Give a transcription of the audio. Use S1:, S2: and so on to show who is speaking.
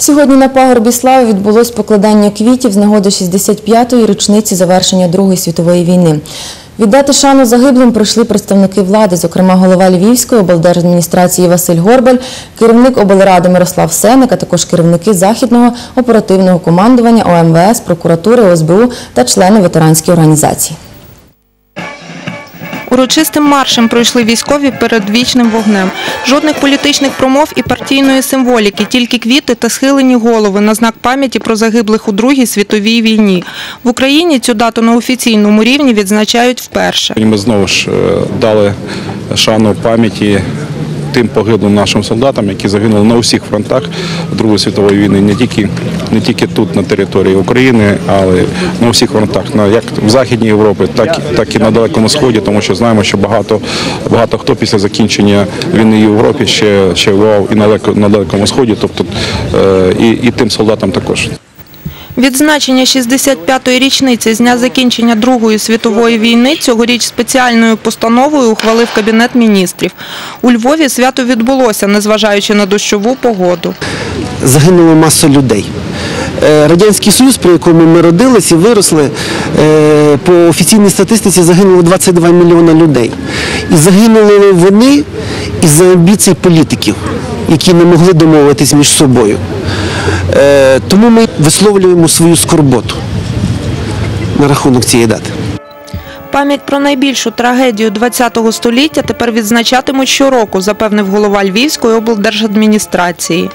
S1: Сьогодні на пагорбі слави відбулось покладання квітів з нагоди 65-ї річниці завершення Другої світової війни. Віддати шану загиблим прийшли представники влади, зокрема голова Львівської облдержадміністрації Василь Горбаль, керівник облради Мирослав Сеник, а також керівники Західного оперативного командування ОМВС, прокуратури, ОСБУ та члени ветеранської організації.
S2: Урочистим маршем пройшли військові перед вічним вогнем. Жодних політичних промов і партійної символіки, тільки квіти та схилені голови на знак пам'яті про загиблих у Другій світовій війні. В Україні цю дату на офіційному рівні відзначають вперше.
S3: Ми знову ж е, дали шану пам'яті тим погиблим нашим солдатам, які загинули на усіх фронтах Другої світової війни, не тільки, не тільки тут на території України, але на усіх фронтах, як в Західній Європі, так, так і на Далекому Сході, тому що знаємо, що багато, багато хто після закінчення війни в Європі ще, ще воював і на, Далекому Сході, тобто е, і, і тим солдатам також.
S2: Відзначення 65-ї річниці з дня закінчення Другої світової війни цьогоріч спеціальною постановою ухвалив Кабінет міністрів. У Львові свято відбулося, незважаючи на дощову погоду.
S4: загинула маса людей. Е, Радянський Союз, при якому ми родилися і виросли, е, по офіційній статистиці загинуло 22 мільйона людей. І загинули вони із-за амбіцій політиків, які не могли домовитись між собою. Е, Тому ми висловлюємо свою скорботу на рахунок цієї дати.
S2: Пам'ять про найбільшу трагедію ХХ століття тепер відзначатимуть щороку, запевнив голова Львівської облдержадміністрації.